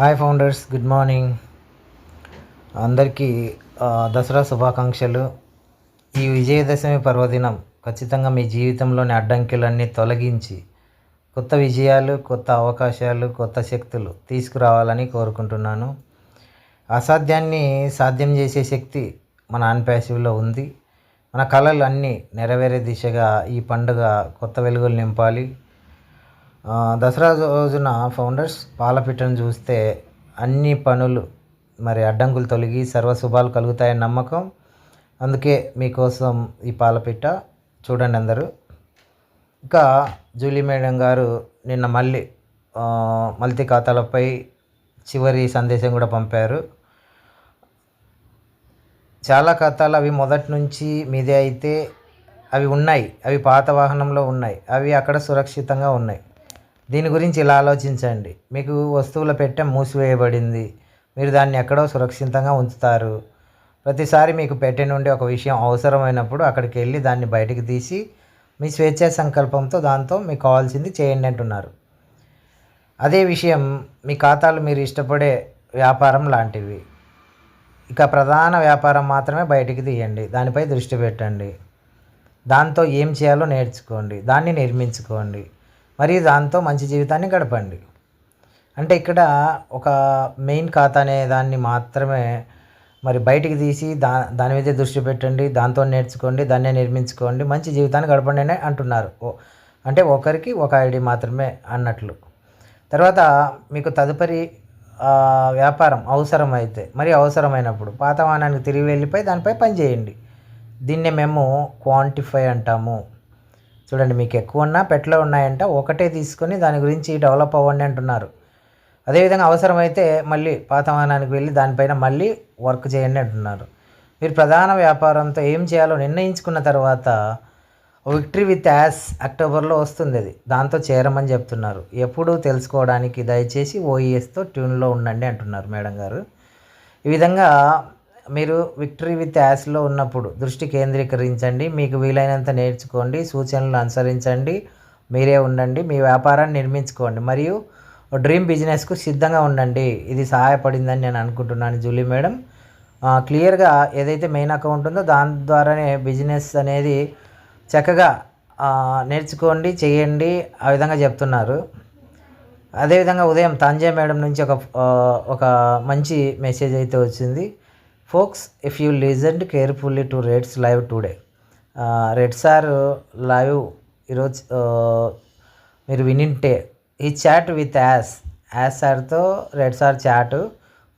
Hi founders good morning అందరికీ దసరా శుభాకాంక్షలు. ఈ విజయదశమి పర్వదినం ఖచ్చితంగా మీ జీవితంలోని అడ్డంకులన్నీ తొలగించి కొత్త విజయాలు కొత్త అవకాశాలు కొత్త శక్తులు తీసుకురావాలని కోరుకుంటున్నాను. అసాధ్యాన్ని సాధ్యం చేసే శక్తి మన ఆన్ ఉంది. మన కళలు అన్నీ నెరవేరే దిశగా ఈ పండుగ కొత్త వెలుగులు నింపాలి. దసరా రోజున ఫౌండర్స్ పాలపిట్టను చూస్తే అన్ని పనులు మరి అడ్డంకులు తొలగి సర్వశుభాలు కలుగుతాయని నమ్మకం. అందుకే మీకోసం ఈ పాలపిట్ట చూడండి అందరూ. ఇంకా జూలీ మేడం గారు నిన్న మళ్ళీ మల్తీ ఖాతాలపై చివరి సందేశం కూడా పంపారు. చాలా ఖాతాలు అవి మొదటి నుంచి మీదే అయితే అవి ఉన్నాయి. అవి పాత వాహనంలో ఉన్నాయి. అవి అక్కడ సురక్షితంగా ఉన్నాయి. దీని గురించి ఇలా ఆలోచించండి. మీకు వస్తువుల పెట్టె మూసివేయబడింది. మీరు దాన్ని ఎక్కడో సురక్షితంగా ఉంచుతారు. ప్రతిసారి మీకు పెట్టె నుండి ఒక విషయం అవసరమైనప్పుడు అక్కడికి వెళ్ళి దాన్ని బయటికి తీసి మీ స్వేచ్ఛా సంకల్పంతో దాంతో మీకు కావాల్సింది చేయండి అంటున్నారు. అదే విషయం మీ ఖాతాలు మీరు ఇష్టపడే వ్యాపారం లాంటివి. ఇక ప్రధాన వ్యాపారం మాత్రమే బయటికి తీయండి. దానిపై దృష్టి పెట్టండి. దాంతో ఏం చేయాలో నేర్చుకోండి. దాన్ని నిర్మించుకోండి. మరి దాంతో మంచి జీవితాన్ని గడపండి. అంటే ఇక్కడ ఒక మెయిన్ ఖాతా అనే దాన్ని మాత్రమే మరి బయటికి తీసి దా దాని మీద దృష్టి పెట్టండి దాంతో నేర్చుకోండి దాన్నే నిర్మించుకోండి మంచి జీవితాన్ని గడపండి అని అంటున్నారు. ఓ- అంటే ఒకరికి ఒక ఐడి మాత్రమే అన్నట్లు. తర్వాత మీకు తదుపరి వ్యాపారం అవసరమైతే మరి అవసరమైనప్పుడు పాత వాహనానికి తిరిగి వెళ్ళిపోయి దానిపై పనిచేయండి. దీన్నే మేము క్వాంటిఫై అంటాము. చూడండి మీకు ఎక్కువ ఉన్నా పెట్లో ఉన్నాయంట ఒకటే తీసుకొని దాని గురించి డెవలప్ అవ్వండి అంటున్నారు. అదేవిధంగా అవసరమైతే మళ్ళీ పాత వాహనానికి వెళ్ళి దానిపైన మళ్ళీ వర్క్ చేయండి అంటున్నారు. మీరు ప్రధాన వ్యాపారంతో ఏం చేయాలో నిర్ణయించుకున్న తర్వాత విక్టరీ విత్ యాస్ అక్టోబర్లో వస్తుంది అది. దాంతో చేరమని చెప్తున్నారు. ఎప్పుడు తెలుసుకోవడానికి దయచేసి ఓఈఎస్తో ట్యూన్లో ఉండండి అంటున్నారు మేడం గారు. ఈ విధంగా మీరు విక్టరీ విత్ యాస్లో ఉన్నప్పుడు దృష్టి కేంద్రీకరించండి. మీకు వీలైనంత నేర్చుకోండి. సూచనలు అనుసరించండి. మీరే ఉండండి. మీ వ్యాపారాన్ని నిర్మించుకోండి. మరియు డ్రీమ్ బిజినెస్కు సిద్ధంగా ఉండండి. ఇది సహాయపడిందని నేను అనుకుంటున్నాను జూలీ మేడం. క్లియర్గా ఏదైతే మెయిన్ అకౌంట్ ఉందో దాని ద్వారానే బిజినెస్ అనేది చక్కగా నేర్చుకోండి చేయండి. ఆ విధంగా చెప్తున్నారు. అదేవిధంగా ఉదయం తాంజే మేడం నుంచి ఒక ఒక మంచి మెసేజ్ అయితే వచ్చింది. Folks if you listen carefully to red's live today red sir live ఈరోజు మీరు వినింటే ఈ చాట్ విత్ యాస్ యాస్ సార్తో red sir chat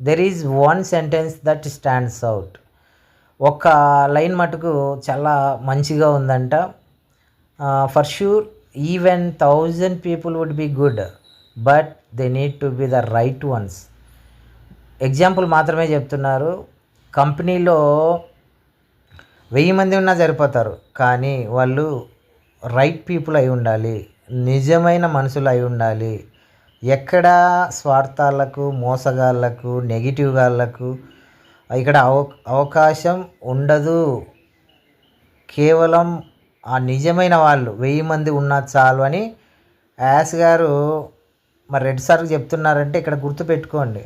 there is one sentence that stands out ఒక లైన్ మటుకు చాలా మంచిగా ఉందంట. For sure even thousand people would be good but they need to be the right ones example మాత్రమే చెప్తున్నారు. కంపెనీలో వెయ్యి మంది ఉన్నా సరిపోతారు. కానీ వాళ్ళు రైట్ పీపుల్ అయి ఉండాలి నిజమైన మనుషులు అయి ఉండాలి. ఎక్కడ స్వార్థాలకు మోసగాళ్ళకు నెగిటివ్ గాళ్ళకు ఇక్కడ అవ అవకాశం ఉండదు. కేవలం ఆ నిజమైన వాళ్ళు వెయ్యి మంది ఉన్నా చాలు అని యాస్ గారు మరి రెడ్ సార్కి చెప్తున్నారంటే ఇక్కడ గుర్తుపెట్టుకోండి.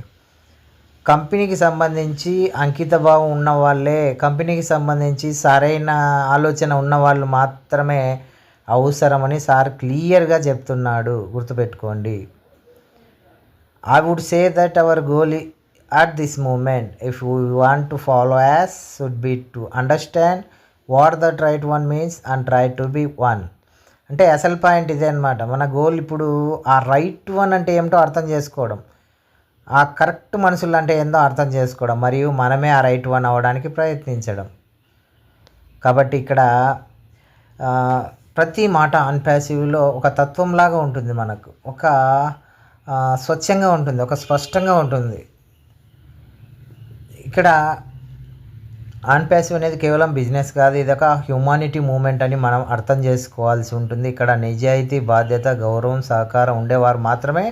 కంపెనీకి సంబంధించి అంకితభావం ఉన్న వాళ్ళే కంపెనీకి సంబంధించి సరైన ఆలోచన ఉన్న వాళ్ళు మాత్రమే అవసరమని సార్ క్లియర్గా చెప్తున్నాడు. గుర్తుపెట్టుకోండి. I would say that our goal at this moment if you want to follow us should be to understand what that right one means and try to be one అంటే అసలు పాయింట్ ఇదే అనమాట మన goal ఇప్పుడు ఆ right one అంటే ఏమిటో అర్థం చేసుకోవడం. ఆ కరెక్ట్ మనుషులు అంటే ఏందో అర్థం చేసుకోవడం మరియు మనమే ఆ రైట్ వన్ అవ్వడానికి ప్రయత్నించడం. కాబట్టి ఇక్కడ ప్రతి మాట అన్పాసివ్లో ఒక తత్వంలాగా ఉంటుంది మనకు. ఒక స్వచ్ఛంగా ఉంటుంది ఒక స్పష్టంగా ఉంటుంది. ఇక్కడ అన్పాసివ్ అనేది కేవలం బిజినెస్ కాదు ఇది ఒక హ్యూమానిటీ మూమెంట్ అని మనం అర్థం చేసుకోవాల్సి ఉంటుంది. ఇక్కడ నిజాయితీ బాధ్యత గౌరవం సహకారం ఉండేవారు మాత్రమే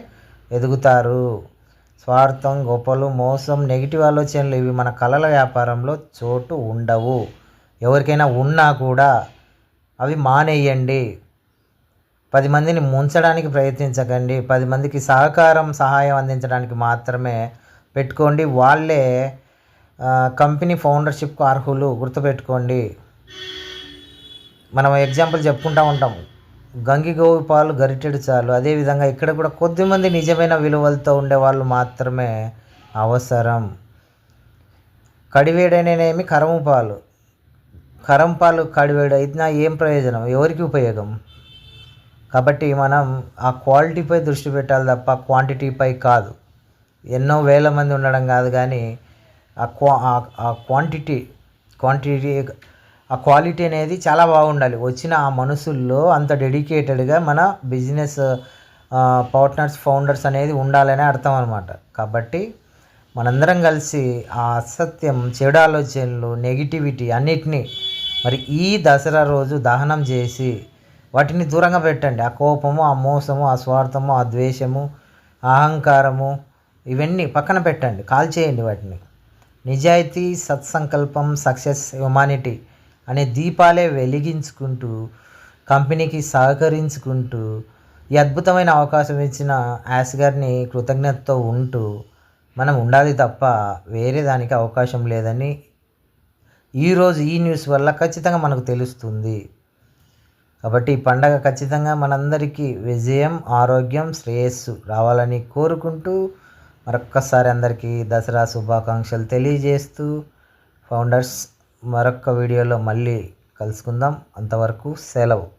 ఎదుగుతారు. స్వార్థం గొప్పలు మోసం నెగిటివ్ ఆలోచనలు ఇవి మన కళల వ్యాపారంలో చోటు ఉండవు. ఎవరికైనా ఉన్నా కూడా అవి మానేయండి. పది మందిని ముంచడానికి ప్రయత్నించకండి. పది మందికి సహకారం సహాయం అందించడానికి మాత్రమే పెట్టుకోండి. వాళ్ళే కంపెనీ ఫౌండర్షిప్కు అర్హులు గుర్తుపెట్టుకోండి. మనం ఎగ్జాంపుల్ చెప్పుకుంటూ ఉంటాం. గంగి గోవు పాలు గరిటెడు చాలు. అదేవిధంగా ఇక్కడ కూడా కొద్దిమంది నిజమైన విలువలతో ఉండే వాళ్ళు మాత్రమే అవసరం. కడివేడనేమి కరము పాలు. కరం పాలు కడివేడు అయినా ఏం ప్రయోజనం? ఎవరికి ఉపయోగం? కాబట్టి మనం ఆ క్వాలిటీపై దృష్టి పెట్టాలి తప్ప క్వాంటిటీపై కాదు. ఎన్నో వేల మంది ఉండడం కాదు కానీ ఆ క్వా ఆ క్వాంటిటీ క్వాంటిటీ ఆ క్వాలిటీ అనేది చాలా బాగుండాలి. వచ్చిన ఆ మనసుల్లో అంత డెడికేటెడ్గా మన బిజినెస్ పార్ట్నర్స్ ఫౌండర్స్ అనేది ఉండాలనే అర్థం అనమాట కాబట్టి మనందరం కలిసి ఆ అసత్యం చెడు ఆలోచనలు నెగిటివిటీ అన్నిటినీ మరి ఈ దసరా రోజు దహనం చేసి వాటిని దూరంగా పెట్టండి. ఆ కోపము ఆ మోసము ఆ స్వార్థము ఆ ద్వేషము అహంకారము ఇవన్నీ పక్కన పెట్టండి. కాల్ చేయండి వాటిని. నిజాయితీ సత్సంకల్పం సక్సెస్ హ్యుమానిటీ అనే దీపాలే వెలిగించుకుంటూ కంపెనీకి సహకరించుకుంటూ ఈ అద్భుతమైన అవకాశం ఇచ్చిన యాస్ గారిని కృతజ్ఞతతో ఉంటూ మనం ఉండాలి తప్ప వేరే దానికి అవకాశం లేదని ఈరోజు ఈ న్యూస్ వల్ల ఖచ్చితంగా మనకు తెలుస్తుంది. కాబట్టి ఈ పండగ ఖచ్చితంగా మనందరికీ విజయం ఆరోగ్యం శ్రేయస్సు రావాలని కోరుకుంటూ మరొక్కసారి అందరికీ దసరా శుభాకాంక్షలు తెలియజేస్తూ ఫౌండర్స్ మరొక్క వీడియోలో మళ్ళీ కలుసుకుందాం. అంతవరకు సెలవు.